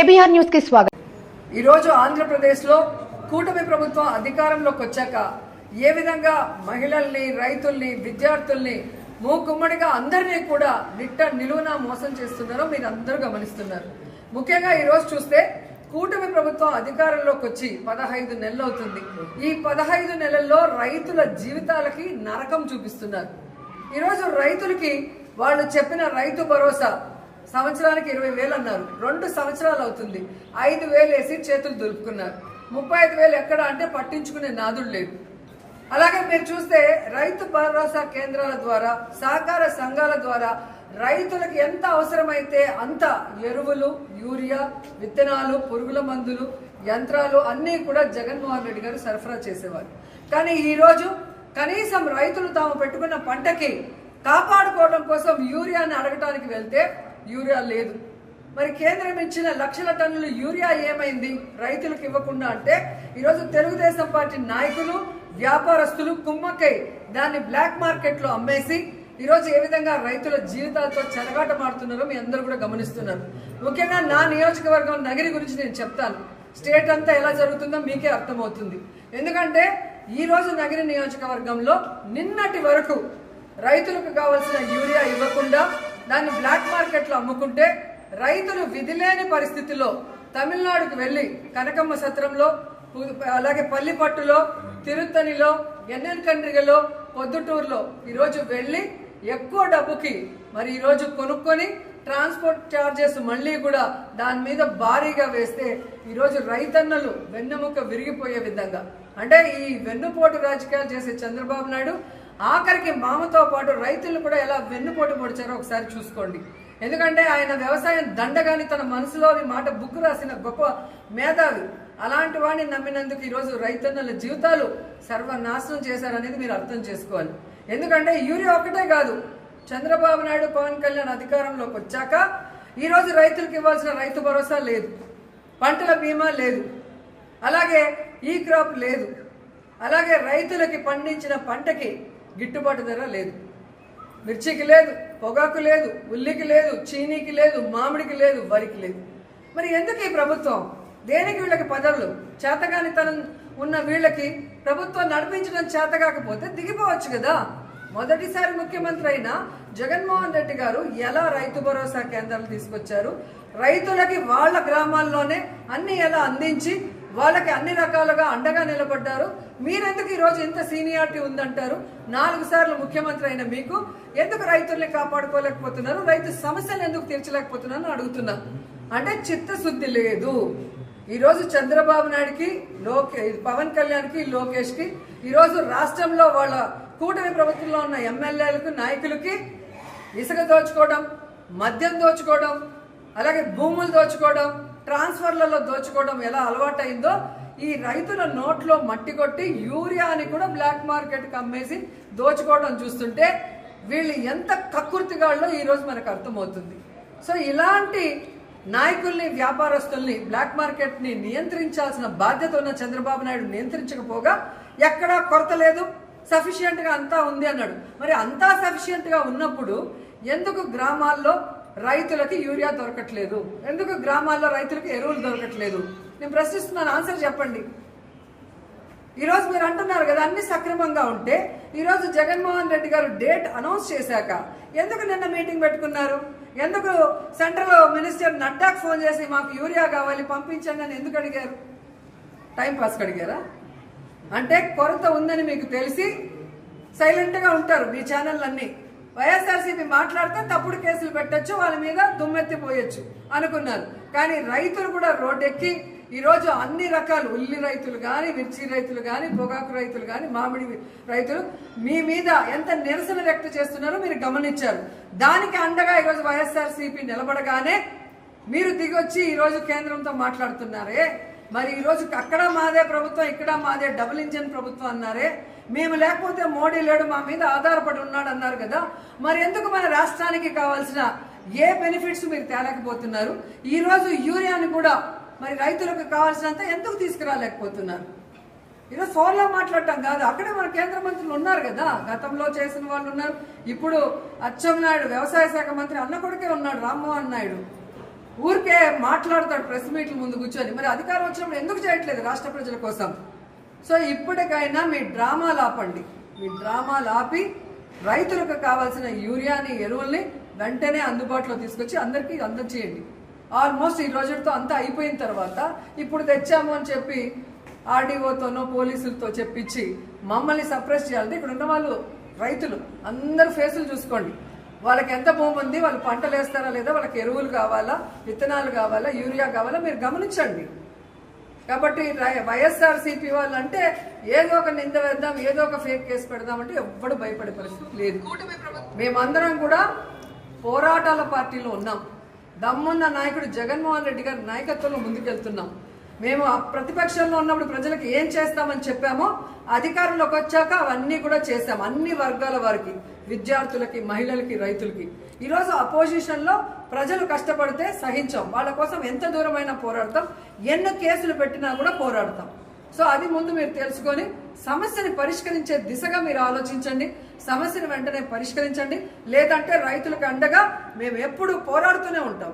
KBR న్యూస్కి స్వాగతం. ఈరోజు ఆంధ్రప్రదేశ్లో కూటమి ప్రభుత్వం అధికారంలోకి వచ్చాక ఏ విధంగా మహిళల్ని రైతుల్ని విద్యార్థుల్ని మూకుమ్మడిగా అందరినీ కూడా నిట్ట నిలువున మోసం చేస్తున్నారో మీరు అందరూ గమనిస్తున్నారు. ముఖ్యంగా ఈరోజు చూస్తే కూటమి ప్రభుత్వం అధికారంలోకి వచ్చి పదహైదు నెలలు అవుతుంది. ఈ పదహైదు నెలల్లో రైతుల జీవితాలకి నరకం చూపిస్తున్నారు. ఈరోజు రైతులకి వాళ్ళు చెప్పిన రైతు భరోసా సంవత్సరానికి ఇరవై వేలు అన్నారు. రెండు సంవత్సరాలు అవుతుంది. ఐదు వేలు వేసి చేతులు దులుపుకున్నారు. ముప్పై ఐదు వేలు ఎక్కడ అంటే పట్టించుకునే నాదుడు లేదు అలాగే మీరు చూస్తే రైతు భరోసా కేంద్రాల ద్వారా సహకార సంఘాల ద్వారా రైతులకు ఎంత అవసరమైతే అంత ఎరువులు యూరియా విత్తనాలు పురుగుల మందులు యంత్రాలు అన్నీ కూడా జగన్మోహన్ రెడ్డి గారు సరఫరా చేసేవారు. కానీ ఈరోజు కనీసం రైతులు తాము పెట్టుకున్న పంటకి కాపాడుకోవడం కోసం యూరియాని అడగటానికి వెళ్తే యూరియా లేదు. మరి కేంద్రం ఇచ్చిన లక్షల టన్నుల యూరియా ఏమైంది? రైతులకు ఇవ్వకుండా అంటే ఈరోజు తెలుగుదేశం పార్టీ నాయకులు వ్యాపారస్తులు కుమ్మక్కై దాన్ని బ్లాక్ మార్కెట్లో అమ్మేసి ఈరోజు ఏ విధంగా రైతుల జీవితాలతో చెలగాట మారుతున్నారో మీ అందరూ కూడా గమనిస్తున్నారు. ముఖ్యంగా నా నియోజకవర్గం నగరి గురించి నేను చెప్తాను. స్టేట్ అంతా ఎలా జరుగుతుందో మీకే అర్థమవుతుంది. ఎందుకంటే ఈరోజు నగరి నియోజకవర్గంలో నిన్నటి వరకు రైతులకు కావాల్సిన యూరియా ఇవ్వకుండా దాన్ని బ్లాక్ మార్కెట్లో అమ్ముకుంటే రైతులు విధిలేని పరిస్థితిలో తమిళనాడుకు వెళ్ళి కనకమ్మ సత్రంలో అలాగే పల్లిపట్టులో తిరుత్తనిలో ఎన్ఎన్ కండ్రిగలో పొద్దుటూరులో ఈరోజు వెళ్ళి ఎక్కువ డబ్బుకి మరి ఈరోజు కొనుక్కొని ట్రాన్స్పోర్ట్ ఛార్జెస్ మళ్ళీ కూడా దాని మీద భారీగా వేస్తే ఈరోజు రైతన్నలు వెన్నెముక విరిగిపోయే విధంగా. అంటే ఈ వెన్నుపోటు రాజకీయాలు చేసే చంద్రబాబు నాయుడు ఆఖరికి మామతో పాటు రైతులు కూడా ఎలా వెన్నుపోటు పొడిచారో ఒకసారి చూసుకోండి. ఎందుకంటే ఆయన వ్యవసాయం దండగాని తన మనసులోని మాట బుక్ రాసిన గొప్ప మేధావి. అలాంటి వాడిని నమ్మినందుకు ఈరోజు రైతన్నల జీవితాలు సర్వనాశనం చేశారనేది మీరు అర్థం చేసుకోవాలి. ఎందుకంటే యూరియా ఒక్కటే కాదు చంద్రబాబు నాయుడు పవన్ కళ్యాణ్ అధికారంలోకి వచ్చాక ఈరోజు రైతులకు ఇవ్వాల్సిన రైతు భరోసా లేదు. పంటల బీమా లేదు. అలాగే ఈ క్రాప్ లేదు. అలాగే రైతులకి పండించిన పంటకి గిట్టుబాటు ధర లేదు. మిర్చికి లేదు పొగాకు లేదు ఉల్లికి లేదు చీనీకి లేదు మామిడికి లేదు వరికి లేదు. మరి ఎందుకు ఈ ప్రభుత్వం? దేనికి వీళ్ళకి పదవులు? చేతగానితనం ఉన్న వీళ్ళకి ప్రభుత్వం నడిపించడం చేతకాకపోతే దిగిపోవచ్చు కదా. మొదటిసారి ముఖ్యమంత్రి అయిన జగన్మోహన్ రెడ్డి గారు ఎలా రైతు భరోసా కేంద్రాలు తీసుకొచ్చారు? రైతులకి వాళ్ళ గ్రామాల్లోనే అన్ని ఎలా అందించి వాళ్ళకి అన్ని రకాలుగా అండగా నిలబడ్డారు. మీరెందుకు ఈరోజు ఇంత సీనియారిటీ ఉందంటారు? నాలుగు సార్లు ముఖ్యమంత్రి అయిన మీకు ఎందుకు రైతుల్ని కాపాడుకోలేకపోతున్నారు? రైతు సమస్యలు ఎందుకు తీర్చలేకపోతున్నారు అడుగుతున్నా. అంటే చిత్తశుద్ధి లేదు. ఈరోజు చంద్రబాబు నాయుడికి లోకే పవన్ కళ్యాణ్కి లోకేష్కి ఈరోజు రాష్ట్రంలో వాళ్ళ కూటమి ప్రభుత్వంలో ఉన్న ఎమ్మెల్యేలకు నాయకులకి ఇసుక దోచుకోవడం మద్యం దోచుకోవడం అలాగే భూములు దోచుకోవడం ట్రాన్స్ఫర్లలో దోచుకోవడం ఎలా అలవాటైందో ఈ రైతుల నోట్లో మట్టి కొట్టి యూరియాని కూడా బ్లాక్ మార్కెట్కి అమ్మేసి దోచుకోవడం చూస్తుంటే వీళ్ళు ఎంత కక్కుర్తిగాళ్ళో ఈరోజు మనకు అర్థమవుతుంది. సో ఇలాంటి నాయకుల్ని వ్యాపారస్తుల్ని బ్లాక్ మార్కెట్ని నియంత్రించాల్సిన బాధ్యత ఉన్న చంద్రబాబు నాయుడు నియంత్రించకపోగా ఎక్కడా కొరత లేదు సఫిషియెంట్గా అంతా ఉంది అన్నాడు. మరి అంతా సఫిషియెంట్గా ఉన్నప్పుడు ఎందుకు గ్రామాల్లో రైతులకి యూరియా దొరకట్లేదు. ఎందుకు గ్రామాల్లో రైతులకు ఎరువులు దొరకట్లేదు? నేను ప్రశ్నిస్తున్నాను ఆన్సర్ చెప్పండి. ఈరోజు మీరు అంటున్నారు కదా అన్ని సక్రమంగా ఉంటే ఈరోజు జగన్మోహన్ రెడ్డి గారు డేట్ అనౌన్స్ చేశాక ఎందుకు నిన్న మీటింగ్ పెట్టుకున్నారు? ఎందుకు సెంట్రల్ మినిస్టర్ నడ్డాకు ఫోన్ చేసి మాకు యూరియా కావాలి పంపించండి అని ఎందుకు అడిగారు? టైం పాస్కి అడిగారా? అంటే కొరత ఉందని మీకు తెలిసి సైలెంట్గా ఉంటారు మీ ఛానల్ వైఎస్ఆర్సీపీ మాట్లాడితే తప్పుడు కేసులు పెట్టొచ్చు వాళ్ళ మీద దుమ్మెత్తిపోయొచ్చు అనుకున్నారు. కానీ రైతులు కూడా రోడ్డెక్కి ఈరోజు అన్ని రకాలు ఉల్లి రైతులు కానీ మిర్చి రైతులు కానీ పొగాకు రైతులు కానీ మామిడి రైతులు మీ మీద ఎంత నిరసన వ్యక్తం చేస్తున్నారో మీరు గమనించారు. దానికి అండగా ఈరోజు వైఎస్ఆర్సీపీ నిలబడగానే మీరు దిగొచ్చి ఈరోజు కేంద్రంతో మాట్లాడుతున్నారే. మరి ఈరోజు అక్కడ మాదే ప్రభుత్వం ఇక్కడ మాదే డబుల్ ఇంజన్ ప్రభుత్వం అన్నారే. మేము లేకపోతే మోడీ లేడు మా మీద ఆధారపడి ఉన్నాడు అన్నారు కదా. మరి ఎందుకు మన రాష్ట్రానికి కావాల్సిన ఏ బెనిఫిట్స్ మీరు తేలేకపోతున్నారు? ఈరోజు యూరియాని కూడా మరి రైతులకు కావాల్సినంత ఎందుకు తీసుకురాలేకపోతున్నారు? ఈరోజు ఫోన్లో మాట్లాడటం కాదు అక్కడే మన కేంద్ర మంత్రులు ఉన్నారు కదా. గతంలో చేసిన వాళ్ళు ఉన్నారు. ఇప్పుడు అచ్చెన్నాయుడు వ్యవసాయ శాఖ మంత్రి అన్న కొడుకే ఉన్నాడు రామ్మోహన్ నాయుడు. ఊరికే మాట్లాడతాడు ప్రెస్ మీట్ల ముందు కూర్చొని. మరి అధికారం వచ్చినప్పుడు ఎందుకు చేయట్లేదు రాష్ట్ర ప్రజల కోసం? సో ఇప్పటికైనా మీ డ్రామాలు ఆపండి మీ డ్రామాలు ఆపి రైతులకు కావాల్సిన యూరియాని ఎరువుల్ని వెంటనే అందుబాటులో తీసుకొచ్చి అందరికీ అందజేయండి ఆల్మోస్ట్ ఈ రోజుతో అంతా అయిపోయిన తర్వాత ఇప్పుడు తెచ్చాము అని చెప్పి ఆర్డీఓతోనో పోలీసులతో చెప్పించి మమ్మల్ని సప్రెస్ చేయాలంటే ఇక్కడ ఉన్న వాళ్ళు రైతులు అందరు ఫేసులు చూసుకోండి. వాళ్ళకి ఎంత భూమి ఉంది వాళ్ళు పంటలు వేస్తారా లేదా వాళ్ళకి ఎరువులు కావాలా విత్తనాలు కావాలా యూరియా కావాలా మీరు గమనించండి. కాబట్టి వైఎస్ఆర్ సిపి వాళ్ళు అంటే ఏదో ఒక నింద వేద్దాం ఏదో ఒక ఫేక్ కేసు పెడదామంటే ఎవ్వడు భయపడే పరిస్థితి లేదు. మేమందరం కూడా పోరాటాల పార్టీలో ఉన్నాం. దమ్మున్న నాయకుడు జగన్మోహన్ రెడ్డి గారి నాయకత్వంలో ముందుకెళ్తున్నాం. మేము ఆ ప్రతిపక్షంలో ఉన్నప్పుడు ప్రజలకు ఏం చేస్తామని చెప్పామో అధికారంలోకి వచ్చాక అవన్నీ కూడా చేశాం. అన్ని వర్గాల వారికి విద్యార్థులకి మహిళలకి రైతులకి. ఈరోజు అపోజిషన్లో ప్రజలు కష్టపడితే సహించాం. వాళ్ళ కోసం ఎంత దూరమైనా పోరాడతాం. ఎన్ని కేసులు పెట్టినా కూడా పోరాడతాం. సో అది ముందు మీరు తెలుసుకొని సమస్యని పరిష్కరించే దిశగా మీరు ఆలోచించండి. సమస్యను వెంటనే పరిష్కరించండి. లేదంటే రైతులకు అండగా మేము ఎప్పుడు పోరాడుతూనే ఉంటాం.